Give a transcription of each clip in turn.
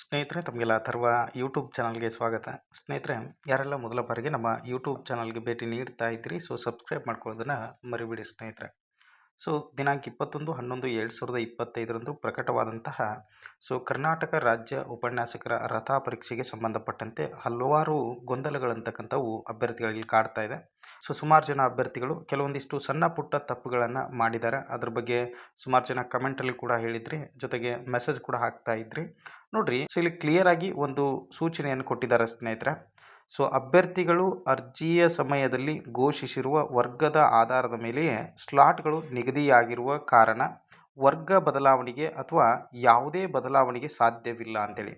ಸ್ನೇಹಿತರೆ, ತಮಗೆಲ್ಲ ಅಥರ್ವ ಯೂಟ್ಯೂಬ್ ಚಾನಲ್ಗೆ ಸ್ವಾಗತ. ಸ್ನೇಹಿತರೆ, ಯಾರೆಲ್ಲ ಮೊದಲ ಬಾರಿಗೆ ನಮ್ಮ ಯೂಟ್ಯೂಬ್ ಚಾನಲ್ಗೆ ಭೇಟಿ ನೀಡ್ತಾ ಇದ್ದೀರಿ ಸೊ ಸಬ್ಸ್ಕ್ರೈಬ್ ಮಾಡ್ಕೊಳ್ಳೋದನ್ನು ಮರಿಬೇಡಿ ಸ್ನೇಹಿತರೆ. ಸೊ, ದಿನಾಂಕ ಇಪ್ಪತ್ತೊಂದು, ಹನ್ನೊಂದು, ಎರಡು ಸಾವಿರದ ಇಪ್ಪತ್ತೈದರಂದು ಪ್ರಕಟವಾದಂತಹ ಸೊ, ಕರ್ನಾಟಕ ರಾಜ್ಯ ಉಪನ್ಯಾಸಕರ ಅರ್ಹತಾ ಪರೀಕ್ಷೆಗೆ ಸಂಬಂಧಪಟ್ಟಂತೆ ಹಲವಾರು ಗೊಂದಲಗಳಂತಕ್ಕಂಥವು ಅಭ್ಯರ್ಥಿಗಳಿಗೆ ಕಾಡ್ತಾ ಇದೆ. ಸೊ, ಸುಮಾರು ಜನ ಅಭ್ಯರ್ಥಿಗಳು ಕೆಲವೊಂದಿಷ್ಟು ಸಣ್ಣ ಪುಟ್ಟ ತಪ್ಪುಗಳನ್ನು ಮಾಡಿದ್ದಾರೆ. ಅದ್ರ ಬಗ್ಗೆ ಸುಮಾರು ಜನ ಕಮೆಂಟಲ್ಲಿ ಕೂಡ ಹೇಳಿದ್ರಿ. ಜೊತೆಗೆ ಮೆಸೇಜ್ ಕೂಡ ಹಾಕ್ತಾ ಇದ್ರಿ. ನೋಡ್ರಿ, ಸೊ, ಇಲ್ಲಿ ಕ್ಲಿಯರ್ ಆಗಿ ಒಂದು ಸೂಚನೆಯನ್ನು ಕೊಟ್ಟಿದ್ದಾರೆ ಸ್ನೇಹಿತರೆ. ಸೊ ಅಭ್ಯರ್ಥಿಗಳು ಅರ್ಜಿಯ ಸಮಯದಲ್ಲಿ ಘೋಷಿಸಿರುವ ವರ್ಗದ ಆಧಾರದ ಮೇಲೆಯೇ ಸ್ಲಾಟ್ಗಳು ನಿಗದಿಯಾಗಿರುವ ಕಾರಣ ವರ್ಗ ಬದಲಾವಣೆಗೆ ಅಥವಾ ಯಾವುದೇ ಬದಲಾವಣೆಗೆ ಸಾಧ್ಯವಿಲ್ಲ ಅಂತೇಳಿ.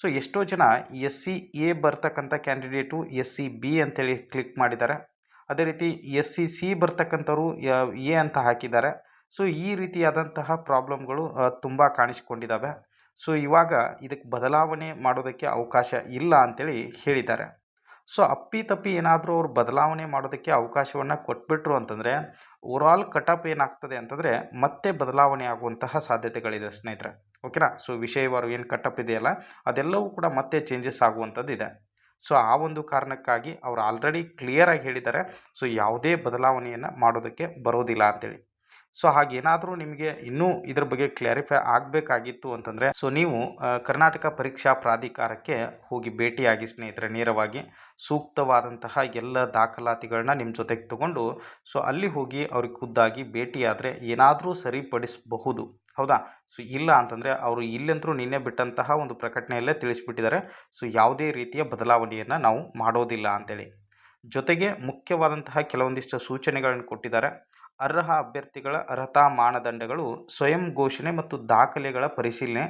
ಸೊ ಎಷ್ಟೋ ಜನ ಎಸ್ ಸಿ ಎ ಬರ್ತಕ್ಕಂಥ ಕ್ಯಾಂಡಿಡೇಟು ಎಸ್ ಸಿ ಬಿ ಅಂತೇಳಿ ಕ್ಲಿಕ್ ಮಾಡಿದ್ದಾರೆ. ಅದೇ ರೀತಿ ಎಸ್ ಸಿ ಸಿ ಬರ್ತಕ್ಕಂಥವ್ರು ಎ ಅಂತ ಹಾಕಿದ್ದಾರೆ. ಸೊ ಈ ರೀತಿಯಾದಂತಹ ಪ್ರಾಬ್ಲಮ್ಗಳು ತುಂಬ ಕಾಣಿಸ್ಕೊಂಡಿದ್ದಾವೆ. ಸೊ ಇವಾಗ ಇದಕ್ಕೆ ಬದಲಾವಣೆ ಮಾಡೋದಕ್ಕೆ ಅವಕಾಶ ಇಲ್ಲ ಅಂತೇಳಿ ಹೇಳಿದ್ದಾರೆ. ಸೊ ಅಪ್ಪಿ ತಪ್ಪಿ ಏನಾದರೂ ಅವ್ರು ಬದಲಾವಣೆ ಮಾಡೋದಕ್ಕೆ ಅವಕಾಶವನ್ನು ಕೊಟ್ಬಿಟ್ರು ಅಂತಂದರೆ, ಓವರಾಲ್ ಕಟಪ್ ಏನಾಗ್ತದೆ ಅಂತಂದರೆ ಮತ್ತೆ ಬದಲಾವಣೆ ಆಗುವಂತಹ ಸಾಧ್ಯತೆಗಳಿದೆ ಸ್ನೇಹಿತರೆ. ಓಕೆನಾ? ಸೊ ವಿಷಯವಾರು ಏನು ಕಟಪ್ ಇದೆಯಲ್ಲ, ಅದೆಲ್ಲವೂ ಕೂಡ ಮತ್ತೆ ಚೇಂಜಸ್ ಆಗುವಂಥದ್ದು ಇದೆ ಸೊ ಆ ಒಂದು ಕಾರಣಕ್ಕಾಗಿ ಅವ್ರು ಆಲ್ರೆಡಿ ಕ್ಲಿಯರಾಗಿ ಹೇಳಿದ್ದಾರೆ. ಸೊ ಯಾವುದೇ ಬದಲಾವಣೆಯನ್ನು ಮಾಡೋದಕ್ಕೆ ಬರೋದಿಲ್ಲ ಅಂತೇಳಿ. ಸೊ ಹಾಗೇನಾದರೂ ನಿಮಗೆ ಇನ್ನೂ ಇದ್ರ ಬಗ್ಗೆ ಕ್ಲಾರಿಫೈ ಆಗಬೇಕಾಗಿತ್ತು ಅಂತಂದರೆ, ಸೊ ನೀವು ಕರ್ನಾಟಕ ಪರೀಕ್ಷಾ ಪ್ರಾಧಿಕಾರಕ್ಕೆ ಹೋಗಿ ಭೇಟಿಯಾಗಿ ಸ್ನೇಹಿತರೆ, ನೇರವಾಗಿ ಸೂಕ್ತವಾದಂತಹ ಎಲ್ಲ ದಾಖಲಾತಿಗಳನ್ನ ನಿಮ್ಮ ಜೊತೆಗೆ ತಗೊಂಡು, ಸೊ ಅಲ್ಲಿ ಹೋಗಿ ಅವ್ರಿಗೆ ಖುದ್ದಾಗಿ ಭೇಟಿಯಾದರೆ ಏನಾದರೂ ಸರಿಪಡಿಸಬಹುದು. ಹೌದಾ? ಸೊ ಇಲ್ಲ ಅಂತಂದರೆ ಅವರು ಇಲ್ಲಂತರೂ ನಿನ್ನೆ ಬಿಟ್ಟಂತಹ ಒಂದು ಪ್ರಕಟಣೆಯಲ್ಲೇ ತಿಳಿಸ್ಬಿಟ್ಟಿದ್ದಾರೆ. ಸೊ ಯಾವುದೇ ರೀತಿಯ ಬದಲಾವಣೆಯನ್ನು ನಾವು ಮಾಡೋದಿಲ್ಲ ಅಂತೇಳಿ. ಜೊತೆಗೆ ಮುಖ್ಯವಾದಂತಹ ಕೆಲವೊಂದಿಷ್ಟು ಸೂಚನೆಗಳನ್ನು ಕೊಟ್ಟಿದ್ದಾರೆ. ಅರ್ಹ ಅಭ್ಯರ್ಥಿಗಳ ಅರ್ಹತಾ ಮಾನದಂಡಗಳು, ಸ್ವಯಂ ಘೋಷಣೆ ಮತ್ತು ದಾಖಲೆಗಳ ಪರಿಶೀಲನೆ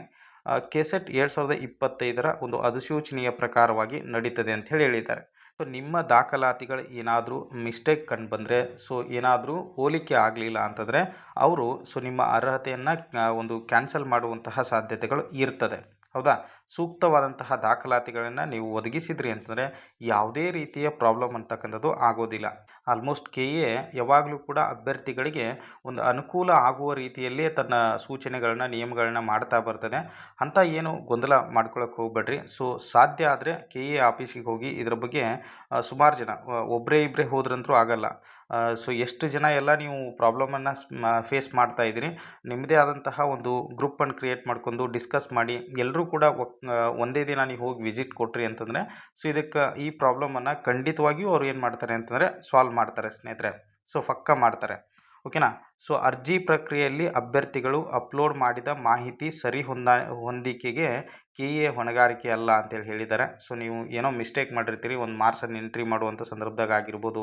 ಕೆಸೆಟ್ ಎರಡು ಸಾವಿರದ ಇಪ್ಪತ್ತೈದರ ಒಂದು ಅಧಿಸೂಚನೆಯ ಪ್ರಕಾರವಾಗಿ ನಡೀತದೆ ಅಂತ ಹೇಳಿ ಹೇಳಿದ್ದಾರೆ. ಸೊ ನಿಮ್ಮ ದಾಖಲಾತಿಗಳು ಏನಾದರೂ ಮಿಸ್ಟೇಕ್ ಕಂಡು ಬಂದರೆ ಸೊ ಏನಾದರೂ ಹೋಲಿಕೆ ಆಗಲಿಲ್ಲ ಅಂತಂದರೆ, ಅವರು ಸೊ ನಿಮ್ಮ ಅರ್ಹತೆಯನ್ನು ಒಂದು ಕ್ಯಾನ್ಸಲ್ ಮಾಡುವಂತಹ ಸಾಧ್ಯತೆಗಳು ಇರ್ತದೆ. ಹೌದಾ? ಸೂಕ್ತವಾದಂತಹ ದಾಖಲಾತಿಗಳನ್ನು ನೀವು ಒದಗಿಸಿದ್ರಿ ಅಂತಂದರೆ, ಯಾವುದೇ ರೀತಿಯ ಪ್ರಾಬ್ಲಮ್ ಅಂತಕ್ಕಂಥದ್ದು ಆಗೋದಿಲ್ಲ. ಆಲ್ಮೋಸ್ಟ್ ಕೆ ಎ ಯಾವಾಗಲೂ ಕೂಡ ಅಭ್ಯರ್ಥಿಗಳಿಗೆ ಒಂದು ಅನುಕೂಲ ಆಗುವ ರೀತಿಯಲ್ಲೇ ತನ್ನ ಸೂಚನೆಗಳನ್ನ, ನಿಯಮಗಳನ್ನ ಮಾಡ್ತಾ ಬರ್ತದೆ. ಅಂತ ಏನು ಗೊಂದಲ ಮಾಡ್ಕೊಳಕ್ಕೆ ಹೋಗ್ಬೇಡ್ರಿ. ಸೊ ಸಾಧ್ಯ ಆದರೆ ಕೆ ಎ ಆಫೀಸಿಗೆ ಹೋಗಿ ಇದ್ರ ಬಗ್ಗೆ ಸುಮಾರು ಜನ ಒಬ್ಬರೇ ಇಬ್ಬರೇ ಹೋದ್ರಂತೂ ಆಗಲ್ಲ. ಸೊ ಎಷ್ಟು ಜನ ಎಲ್ಲ ನೀವು ಪ್ರಾಬ್ಲಮನ್ನು ಫೇಸ್ ಮಾಡ್ತಾ ಇದ್ದೀರಿ. ನಿಮ್ಮದೇ ಆದಂತಹ ಒಂದು ಗ್ರೂಪನ್ನು ಕ್ರಿಯೇಟ್ ಮಾಡ್ಕೊಂಡು ಡಿಸ್ಕಸ್ ಮಾಡಿ ಎಲ್ಲರೂ ಕೂಡ ಒಂದೇ ದಿನ ನೀವು ಹೋಗಿ ವಿಸಿಟ್ ಕೊಟ್ರಿ ಅಂತಂದರೆ ಸೊ ಇದಕ್ಕೆ ಈ ಪ್ರಾಬ್ಲಮನ್ನು ಖಂಡಿತವಾಗಿಯೂ ಅವ್ರು ಏನು ಮಾಡ್ತಾರೆ ಅಂತಂದರೆ ಸಾಲ್ವ್ ಮಾಡ್ತಾರೆ ಸ್ನೇಹಿತರೆ. ಸೊ ಪಕ್ಕ ಮಾಡ್ತಾರೆ. ಓಕೆನಾ ಸೊ ಅರ್ಜಿ ಪ್ರಕ್ರಿಯೆಯಲ್ಲಿ ಅಭ್ಯರ್ಥಿಗಳು ಅಪ್ಲೋಡ್ ಮಾಡಿದ ಮಾಹಿತಿ ಸರಿ ಹೊಂದ, ಹೊಂದಿಕೆಗೆ ಕೆ ಎ ಹೊಣೆಗಾರಿಕೆ ಅಲ್ಲ ಅಂತೇಳಿ ಹೇಳಿದ್ದಾರೆ. ಸೊ ನೀವು ಏನೋ ಮಿಸ್ಟೇಕ್ ಮಾಡಿರ್ತೀರಿ, ಒಂದು ಮಾರ್ಕ್ಸನ್ನು ಎಂಟ್ರಿ ಮಾಡುವಂಥ ಸಂದರ್ಭದಾಗ ಆಗಿರ್ಬೋದು,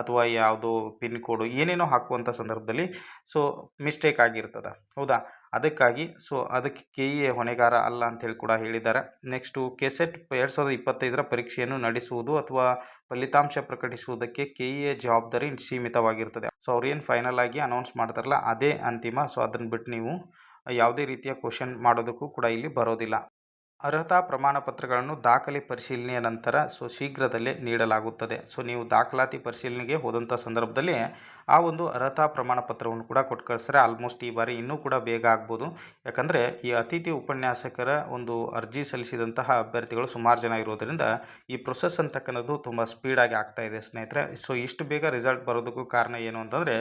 ಅಥವಾ ಯಾವುದೋ ಪಿನ್ ಕೋಡು ಏನೇನೋ ಹಾಕುವಂಥ ಸಂದರ್ಭದಲ್ಲಿ ಸೊ ಮಿಸ್ಟೇಕ್ ಆಗಿರ್ತದೆ. ಹೌದಾ? ಅದಕ್ಕಾಗಿ ಸೊ ಅದಕ್ಕೆ ಕೆ ಎ ಹೊಣೆಗಾರ ಅಲ್ಲ ಅಂತೇಳಿ ಕೂಡ ಹೇಳಿದ್ದಾರೆ. ನೆಕ್ಸ್ಟು ಕೆಸೆಟ್ ಎರಡು ಸಾವಿರದ ಇಪ್ಪತ್ತೈದರ ಪರೀಕ್ಷೆಯನ್ನು ನಡೆಸುವುದು ಅಥವಾ ಫಲಿತಾಂಶ ಪ್ರಕಟಿಸುವುದಕ್ಕೆ ಕೆ ಎ ಜವಾಬ್ದಾರಿ ಸೀಮಿತವಾಗಿರ್ತದೆ ಸೊ ಅವ್ರೇನು ಫೈನಲ್ ಆಗಿ ಅನೌನ್ಸ್ ಮಾಡ್ತಾರಲ್ಲ ಅದೇ ಅಂತಿಮ. ಸೊ ಅದನ್ನು ಬಿಟ್ಟು ನೀವು ಯಾವುದೇ ರೀತಿಯ ಕ್ವಶನ್ ಮಾಡೋದಕ್ಕೂ ಕೂಡ ಇಲ್ಲಿ ಬರೋದಿಲ್ಲ. ಅರ್ಹತಾ ಪ್ರಮಾಣ ಪತ್ರಗಳನ್ನು ದಾಖಲೆ ಪರಿಶೀಲನೆಯ ನಂತರ ಸೊ ಶೀಘ್ರದಲ್ಲೇ ನೀಡಲಾಗುತ್ತದೆ. ಸೊ ನೀವು ದಾಖಲಾತಿ ಪರಿಶೀಲನೆಗೆ ಹೋದಂಥ ಸಂದರ್ಭದಲ್ಲಿ ಆ ಒಂದು ಅರ್ಹತಾ ಪ್ರಮಾಣ ಪತ್ರವನ್ನು ಕೂಡ ಕೊಟ್ಟು ಕಳಿಸ್ತಾರೆ ಆಲ್ಮೋಸ್ಟ್ ಈ ಬಾರಿ ಇನ್ನೂ ಕೂಡ ಬೇಗ ಆಗ್ಬೋದು. ಯಾಕಂದರೆ ಈ ಅತಿಥಿ ಉಪನ್ಯಾಸಕರ ಒಂದು ಅರ್ಜಿ ಸಲ್ಲಿಸಿದಂತಹ ಅಭ್ಯರ್ಥಿಗಳು ಸುಮಾರು ಜನ ಇರೋದರಿಂದ ಈ ಪ್ರೊಸೆಸ್ ಅಂತಕ್ಕಂಥದ್ದು ತುಂಬ ಸ್ಪೀಡಾಗಿ ಆಗ್ತಾ ಇದೆ ಸ್ನೇಹಿತರೆ. ಸೊ ಇಷ್ಟು ಬೇಗ ರಿಸಲ್ಟ್ ಬರೋದಕ್ಕೂ ಕಾರಣ ಏನು ಅಂತಂದರೆ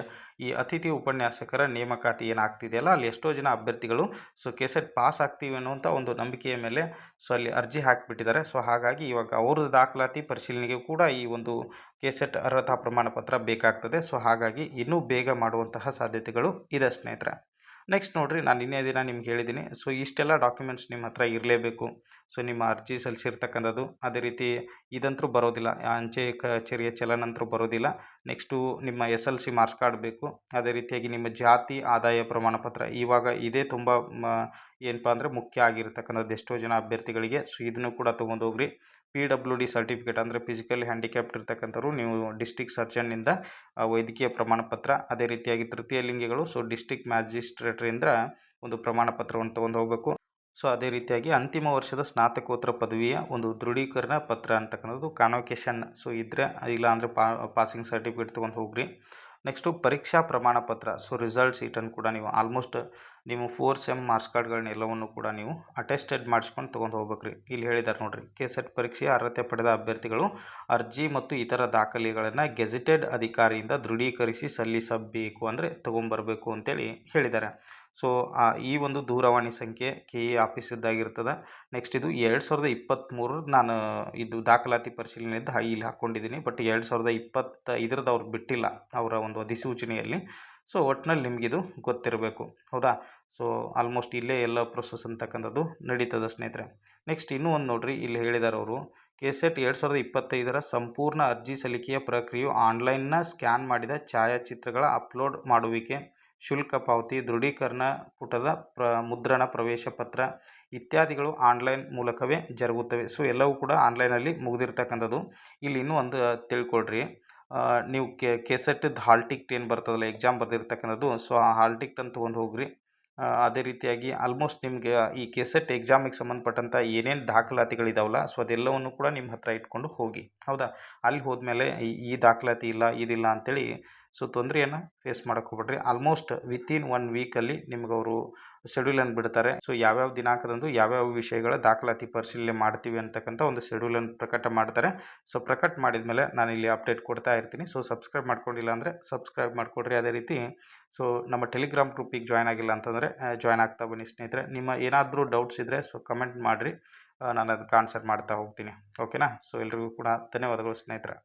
ಈ ಅತಿಥಿ ಉಪನ್ಯಾಸಕರ ನೇಮಕಾತಿ ಏನಾಗ್ತಿದೆಯಲ್ಲ, ಅಲ್ಲಿ ಎಷ್ಟೋ ಜನ ಅಭ್ಯರ್ಥಿಗಳು ಸೊ ಕೆಸೆಟ್ ಪಾಸ್ ಆಗ್ತೀವಿ ಅನ್ನುವಂಥ ಒಂದು ನಂಬಿಕೆಯ ಮೇಲೆ ಸೊ ಅಲ್ಲಿ ಅರ್ಜಿ ಹಾಕಿಬಿಟ್ಟಿದ್ದಾರೆ. ಸೊ ಹಾಗಾಗಿ ಇವಾಗ ಅವ್ರದ್ದು ದಾಖಲಾತಿ ಪರಿಶೀಲನೆಗೆ ಕೂಡ ಈ ಒಂದು ಕೆಸೆಟ್ ಅರ್ಹತಾ ಪ್ರಮಾಣ ಪತ್ರ ಬೇಕಾಗ್ತದೆ. ಸೊ ಹಾಗಾಗಿ ಇನ್ನೂ ಬೇಗ ಮಾಡುವಂತಹ ಸಾಧ್ಯತೆಗಳು ಇದೆ ಸ್ನೇಹಿತರೆ. ನೆಕ್ಸ್ಟ್ ನೋಡಿರಿ, ನಾನು ಇನ್ನೇ ದಿನ ನಿಮ್ಗೆ ಹೇಳಿದ್ದೀನಿ ಸೊ ಇಷ್ಟೆಲ್ಲ ಡಾಕ್ಯುಮೆಂಟ್ಸ್ ನಿಮ್ಮ ಹತ್ರ ಇರಲೇಬೇಕು. ಸೊ ನಿಮ್ಮ ಅರ್ಜಿ ಸಲ್ಲಿಸಿರ್ತಕ್ಕಂಥದ್ದು, ಅದೇ ರೀತಿ ಇದಂತರೂ ಬರೋದಿಲ್ಲ. ಅಂಚೆ ಕಚೇರಿಯ ಚಲನಂತರೂ ಬರೋದಿಲ್ಲ. ನೆಕ್ಸ್ಟು ನಿಮ್ಮ S L C marks card ಬೇಕು. ಅದೇ ರೀತಿಯಾಗಿ ನಿಮ್ಮ ಜಾತಿ, ಆದಾಯ ಪ್ರಮಾಣ ಪತ್ರ ಇವಾಗ ಇದೇ ತುಂಬ ಏನಪ್ಪ ಅಂದರೆ ಮುಖ್ಯ ಆಗಿರ್ತಕ್ಕಂಥದ್ದು. ಎಷ್ಟೋ ಜನ ಅಭ್ಯರ್ಥಿಗಳಿಗೆ ಸೊ ಇದನ್ನು ಕೂಡ ತೊಗೊಂಡೋಗ್ರಿ ಪಿ ಡಬ್ಲ್ಯೂ ಡಿ ಸರ್ಟಿಫಿಕೇಟ್ ಅಂದರೆ ಫಿಸಿಕಲಿ ಹ್ಯಾಂಡಿಕ್ಯಾಪ್ಟ್ ಇರ್ತಕ್ಕಂಥವ್ರು, ನೀವು ಡಿಸ್ಟಿಕ್ ಸರ್ಜನ್ನಿಂದ ವೈದ್ಯಕೀಯ ಪ್ರಮಾಣ ಪತ್ರ, ಅದೇ ರೀತಿಯಾಗಿ ತೃತೀಯ ಲಿಂಗಿಗಳು ಸೊ ಡಿಸ್ಟಿಕ್ ಮ್ಯಾಜಿಸ್ಟ್ರೇಟ್ರಿಂದ ಒಂದು ಪ್ರಮಾಣ ಪತ್ರವನ್ನು ತೊಗೊಂಡು ಹೋಗಬೇಕು. ಸೊ ಅದೇ ರೀತಿಯಾಗಿ ಅಂತಿಮ ವರ್ಷದ ಸ್ನಾತಕೋತ್ತರ ಪದವಿಯ ಒಂದು ದೃಢೀಕರಣ ಪತ್ರ ಅಂತಕ್ಕಂಥದ್ದು ಕಾನ್ವೊಕೇಶನ್ ಸೊ ಇದ್ದರೆ ಇಲ್ಲ ಅಂದರೆ ಪಾಸಿಂಗ್ ಸರ್ಟಿಫಿಕೇಟ್ ತೊಗೊಂಡು ಹೋಗ್ರಿ. ನೆಕ್ಸ್ಟು ಪರೀಕ್ಷಾ ಪ್ರಮಾಣ ಪತ್ರ. ಸೊ ರಿಸಲ್ಟ್ ಶೀಟನ್ನು ಕೂಡ ನೀವು ಆಲ್ಮೋಸ್ಟ್ ನೀವು ಫೋರ್ ಸೆಮ್ ಮಾರ್ಕ್ಸ್ ಕಾರ್ಡ್ಗಳನ್ನೆಲ್ಲವನ್ನು ಕೂಡ ನೀವು ಅಟೆಸ್ಟೆಡ್ ಮಾಡಿಸ್ಕೊಂಡು ತೊಗೊಂಡು ಹೋಗ್ಬೇಕು ರೀ ಇಲ್ಲಿ ಹೇಳಿದ್ದಾರೆ ನೋಡಿರಿ ಕೆ ಸೆಟ್ ಪರೀಕ್ಷೆ, ಅರ್ಹತೆ ಪಡೆದ ಅಭ್ಯರ್ಥಿಗಳು, ಅರ್ಜಿ ಮತ್ತು ಇತರ ದಾಖಲೆಗಳನ್ನು ಗೆಜೆಟೆಡ್ ಅಧಿಕಾರಿಯಿಂದ ದೃಢೀಕರಿಸಿ ಸಲ್ಲಿಸಬೇಕು ಅಂದರೆ ತೊಗೊಂಬರಬೇಕು ಅಂತೇಳಿ ಹೇಳಿದ್ದಾರೆ ಸೊ ಈ ಒಂದು ದೂರವಾಣಿ ಸಂಖ್ಯೆ ಕೆ ಎ ಆಫೀಸಿದ್ದಾಗಿರ್ತದೆ. ನೆಕ್ಸ್ಟ್ ಇದು ಎರಡು ಸಾವಿರದ ಇಪ್ಪತ್ತ್ಮೂರು ನಾನು ಇದು ದಾಖಲಾತಿ ಪರಿಶೀಲನೆಯಿಂದ ಇಲ್ಲಿ ಹಾಕ್ಕೊಂಡಿದ್ದೀನಿ ಬಟ್ ಎರಡು ಸಾವಿರದ ಇಪ್ಪತ್ತ ಇದರದ್ದು ಅವ್ರು ಬಿಟ್ಟಿಲ್ಲ ಅವರ ಒಂದು ಅಧಿಸೂಚನೆಯಲ್ಲಿ. ಸೊ ಒಟ್ಟಿನಲ್ಲಿ ನಿಮಗಿದು ಗೊತ್ತಿರಬೇಕು. ಹೌದಾ? ಸೊ ಆಲ್ಮೋಸ್ಟ್ ಇಲ್ಲೇ ಎಲ್ಲ ಪ್ರೊಸೆಸ್ ಅಂತಕ್ಕಂಥದ್ದು ನಡೀತದೆ ಸ್ನೇಹಿತರೆ. ನೆಕ್ಸ್ಟ್ ಇನ್ನೂ ಒಂದು ನೋಡ್ರಿ, ಇಲ್ಲಿ ಹೇಳಿದ್ದಾರೆ ಅವರು. ಕೆ ಸೆಟ್ ಎರಡು ಸಾವಿರದ ಇಪ್ಪತ್ತೈದರ ಸಂಪೂರ್ಣ ಅರ್ಜಿ ಸಲ್ಲಿಕೆಯ ಪ್ರಕ್ರಿಯೆಯು ಆನ್ಲೈನ್ನ ಸ್ಕ್ಯಾನ್ ಮಾಡಿದ ಛಾಯಾಚಿತ್ರಗಳ ಅಪ್ಲೋಡ್ ಮಾಡುವಿಕೆ, ಶುಲ್ಕ ಪಾವತಿ, ದೃಢೀಕರಣ ಪುಟದ ಪ್ರ, ಮುದ್ರಣ ಪ್ರವೇಶ ಪತ್ರ ಇತ್ಯಾದಿಗಳು ಆನ್ಲೈನ್ ಮೂಲಕವೇ ಜರುಗುತ್ತವೆ. ಸೊ ಎಲ್ಲವೂ ಕೂಡ ಆನ್ಲೈನಲ್ಲಿ ಮುಗಿದಿರ್ತಕ್ಕಂಥದ್ದು. ಇಲ್ಲಿ ಇನ್ನೂ ಒಂದು ತಿಳ್ಕೊಳ್ರಿ. ನೀವು ಕೆ ಕೆಸೆಟ್ಟದ್ದು ಹಾಲ್ ಟಿಕ್ಟ್ ಏನು ಬರ್ತದಲ್ಲ ಎಕ್ಸಾಮ್ ಬರೆದಿರ್ತಕ್ಕಂಥದ್ದು ಸೊ ಆ ಹಾಲ್ ಟಿಕ್ಟನ್ನು ತೊಗೊಂಡು ಹೋಗ್ರಿ. ಅದೇ ರೀತಿಯಾಗಿ ಆಲ್ಮೋಸ್ಟ್ ನಿಮಗೆ ಈ ಕೆಸೆಟ್ ಎಕ್ಸಾಮಿಗೆ ಸಂಬಂಧಪಟ್ಟಂಥ ಏನೇನು ದಾಖಲಾತಿಗಳಿದಾವಲ್ಲ ಸೊ ಅದೆಲ್ಲವನ್ನು ಕೂಡ ನಿಮ್ಮ ಹತ್ರ ಇಟ್ಕೊಂಡು ಹೋಗಿ. ಹೌದಾ? ಅಲ್ಲಿ ಹೋದ್ಮೇಲೆ ಈ ದಾಖಲಾತಿ ಇಲ್ಲ, ಇದಿಲ್ಲ ಅಂಥೇಳಿ ಸೊ ತೊಂದರೆಯನ್ನು ಫೇಸ್ ಮಾಡೋಕ್ಕೆ ಹೋಗ್ಬೇಡ್ರಿ. ಆಲ್ಮೋಸ್ಟ್ ವಿತಿನ್ ಒನ್ ವೀಕಲ್ಲಿ ನಿಮ್ಗೆ ಅವರು ಶೆಡ್ಯೂಲನ್ನು ಬಿಡ್ತಾರೆ. ಸೊ ಯಾವ್ಯಾವ ದಿನಾಂಕದಂದು ಯಾವ್ಯಾವ ವಿಷಯಗಳ ದಾಖಲಾತಿ ಪರಿಶೀಲನೆ ಮಾಡ್ತೀವಿ ಅಂತಕ್ಕಂಥ ಒಂದು ಶೆಡ್ಯೂಲನ್ನು ಪ್ರಕಟ ಮಾಡ್ತಾರೆ. ಸೊ ಪ್ರಕಟ ಮಾಡಿದ ಮೇಲೆ ನಾನು ಇಲ್ಲಿ ಅಪ್ಡೇಟ್ ಕೊಡ್ತಾ ಇರ್ತೀನಿ. ಸೊ ಸಬ್ಸ್ಕ್ರೈಬ್ ಮಾಡ್ಕೊಂಡಿಲ್ಲ ಅಂದರೆ ಸಬ್ಸ್ಕ್ರೈಬ್ ಮಾಡಿಕೊಡ್ರಿ ಅದೇ ರೀತಿ. ಸೊ ನಮ್ಮ ಟೆಲಿಗ್ರಾಮ್ ಗ್ರೂಪಿಗೆ ಜಾಯ್ನ್ ಆಗಿಲ್ಲ ಅಂತಂದರೆ ಜಾಯ್ನ್ ಆಗ್ತಾ ಬನ್ನಿ ಸ್ನೇಹಿತರೆ. ನಿಮ್ಮ ಏನಾದರೂ ಡೌಟ್ಸ್ ಇದ್ದರೆ ಸೊ ಕಮೆಂಟ್ ಮಾಡಿರಿ. ನಾನು ಅದಕ್ಕೆ ಆನ್ಸರ್ ಮಾಡ್ತಾ ಹೋಗ್ತೀನಿ. ಓಕೆನಾ ಸೊ ಎಲ್ರಿಗೂ ಕೂಡ ಧನ್ಯವಾದಗಳು ಸ್ನೇಹಿತರೆ.